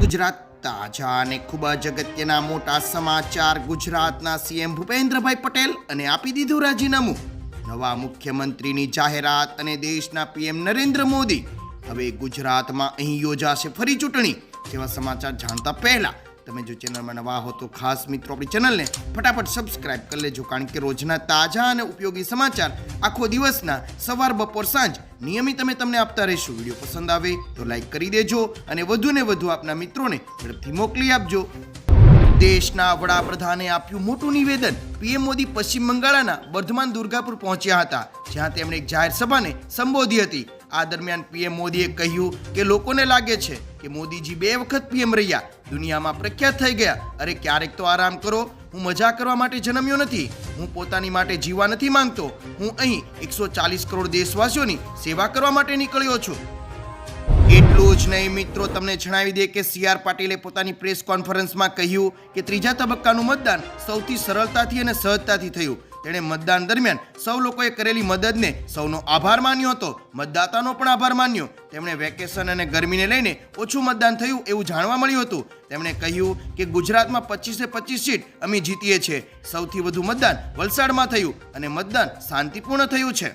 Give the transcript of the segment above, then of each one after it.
ગુજરાત તાજા અને ખૂબ જ અગત્યના મોટા સમાચાર ગુજરાતના સીએમ ભૂપેન્દ્રભાઈ પટેલ અને આપી દીધું રાજીનામું. નવા મુખ્યમંત્રીની જાહેરાત અને દેશના પીએમ નરેન્દ્ર મોદી. હવે ગુજરાતમાં અહીં યોજાશે ફરી ચૂંટણી. જેવા સમાચાર જાણતા પહેલા તમે જો ચેનલમાં નવા હો તો ખાસ મિત્રો આપણી ચેનલને ફટાફટ સબસ્ક્રાઇબ કરી લેજો, કારણ કે રોજના તાજા અને ઉપયોગી સમાચાર આખો દિવસના સવાર, બપોર, સાંજ નિયમિત અમે તમને આપતા રહીશું. વીડિયો પસંદ આવે તો લાઈક કરી દેજો અને વધુને વધુ આપના મિત્રોને ઝડપથી મોકલી આપજો. દેશના વડાપ્રધાને આપ્યું મોટું નિવેદન. પીએમ મોદી પશ્ચિમ બંગાળના બર્ધમાન દુર્ગાપુર પહોંચ્યા હતા, જ્યાં તેમણે એક જાહેર સભાને સંબોધી હતી. આ દરમિયાન પીએમ મોદીએ કહ્યું કે લોકોને લાગે છે કે મોદીજી બે વખત પીએમ રહ્યા. દુનિયામાં પ્રખ્યાત થઈ ગયા. અરે ક્યારેક તો આરામ કરો. હું મજા કરવા માટે જન્મ્યો નથી. હું પોતાની માટે જીવવા નથી માંગતો. હું અહીં એકસો ચાલીસ કરોડ દેશવાસીઓની સેવા કરવા માટે નીકળ્યો છું. એટલું જ નહીં મિત્રો, તમને જણાવી દે કે સી આર પાટીલે પોતાની પ્રેસ કોન્ફરન્સમાં કહ્યું કે ત્રીજા તબક્કાનું મતદાન સૌથી સરળતાથી અને સહજતાથી થયું. તેણે મતદાન દરમિયાન સૌ લોકોએ કરેલી મદદને સૌનો આભાર માન્યો હતો. મતદાતાનો પણ આભાર માન્યો. તેમણે વેકેશન અને ગરમીને લઈને ઓછું મતદાન થયું એવું જાણવા મળ્યું હતું. તેમણે કહ્યું કે ગુજરાતમાં પચીસે પચીસ સીટ અમે જીતીએ છીએ. સૌથી વધુ મતદાન વલસાડમાં થયું અને મતદાન શાંતિપૂર્ણ થયું છે.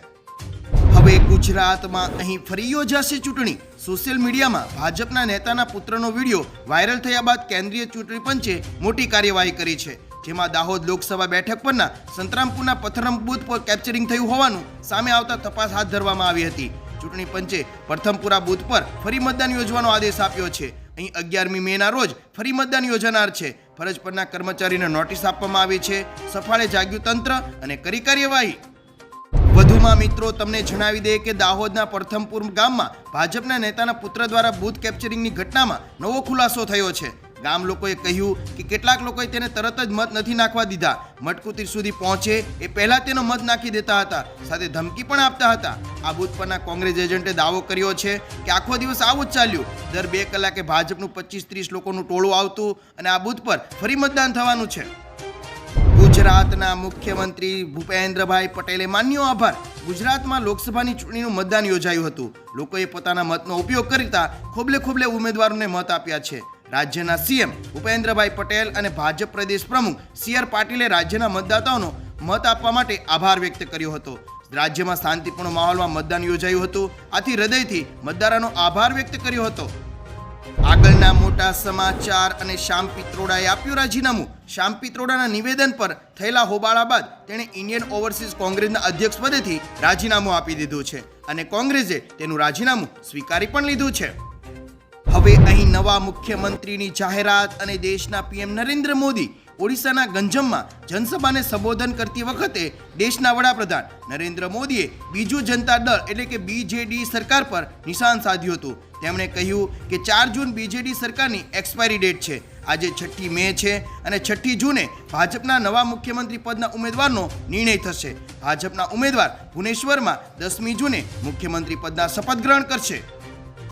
હવે ગુજરાતમાં અહીં ફરી યોજાશે ચૂંટણી. સોશિયલ મીડિયામાં ભાજપના નેતાના પુત્રનો વીડિયો વાયરલ થયા બાદ કેન્દ્રીય ચૂંટણી પંચે મોટી કાર્યવાહી કરી છે. જેમાં દાહોદ લોકસભા બેઠક પરના સંતરામપુરના પથરમ બૂથ પર કેપ્ચરિંગ થયું હોવાનું સામે આવતા તપાસ હાથ ધરવામાં આવી હતી. ચૂંટણી પંચે પ્રથમપુરા બૂથ પર ફરી મતદાન યોજવાનો આદેશ આપ્યો છે. અહીં અગિયારમી મેના રોજ ફરી મતદાન યોજાનાર છે. ફરજ પરના કર્મચારીને નોટિસ આપવામાં આવી છે. સફાળે જાગ્યું તંત્ર અને કરી કાર્યવાહી. વધુમાં મિત્રો, તમને જણાવી દે કે દાહોદના પ્રથમપુર ગામમાં ભાજપના નેતાના પુત્ર દ્વારા બૂથ કેપ્ચરિંગની ઘટનામાં નવો ખુલાસો થયો છે. ગામ લોકોએ કહ્યું કે કેટલાક લોકોએ તેને તરત જ મત નથી નાખવા દીધા. મટકુતીર સુધી પહોંચે એ પહેલા તેનો મત નાખી દેતા હતા. સાથે ધમકી પણ આપતા હતા. આ બૂથ પરના કોંગ્રેસ એજન્ટે દાવો કર્યો છે કે આખો દિવસ આવું જ ચાલ્યું. દર બે કલાકે ભાજપનું પચીસ ત્રીસ લોકોનું ટોળું આવતું અને આ બૂથ પર ફરી મતદાન થવાનું છે. ગુજરાતના મુખ્યમંત્રી ભૂપેન્દ્રભાઈ પટેલે માન્યો આભાર. ગુજરાતમાં લોકસભાની ચૂંટણીનું મતદાન યોજાયું હતું. લોકોએ પોતાના મતનો ઉપયોગ કરતા ખોબલે ખોબલે ઉમેદવારોને મત આપ્યા છે. રાજ્યના સીએમ ઉપેન્દ્રભાઈ પટેલ અને ભાજપ પ્રદેશ પ્રમુખ સી આર પાટીલે રાજ્યના મતદાતાઓનો મત આપવા માટે આભાર વ્યક્ત કર્યો હતો. રાજ્યમાં શાંતિપૂર્ણ માહોલમાં મતદાન યોજાયું હતું. આથી હૃદયથી મતદારોનો આભાર વ્યક્ત કર્યો હતો. આગળના મોટા સમાચાર અને શ્યામ પિત્રોડાએ આપ્યું રાજીનામું. શ્યામ પિત્રોડાના નિવેદન પર થયેલા હોબાળા બાદ તેણે ઇન્ડિયન ઓવરસીઝ કોંગ્રેસના અધ્યક્ષ પદેથી રાજીનામું આપી દીધું છે અને કોંગ્રેસે તેનું રાજીનામું સ્વીકારી પણ લીધું છે. હવે નવા મુખ્યમંત્રીની જાહેરાત અને દેશના પીએમ નરેન્દ્ર મોદી ઓડિશાના ગંજમમાં જનસભાને સંબોધન કરતી વખતે દેશના વડાપ્રધાન નરેન્દ્ર મોદીએ બીજું જનતા દળ એટલે કે બીજેડી સરકાર પર નિશાન સાધ્યું હતું. તેમણે કહ્યું કે ચાર જૂન બીજેડી સરકારની એક્સપાયરી ડેટ છે. આજે છઠ્ઠી મે છે અને છઠ્ઠી જૂને ભાજપના નવા મુખ્યમંત્રી પદના ઉમેદવારનો નિર્ણય થશે. ભાજપના ઉમેદવાર ભુવનેશ્વરમાં દસમી જૂને મુખ્યમંત્રી પદના શપથ ગ્રહણ કરશે.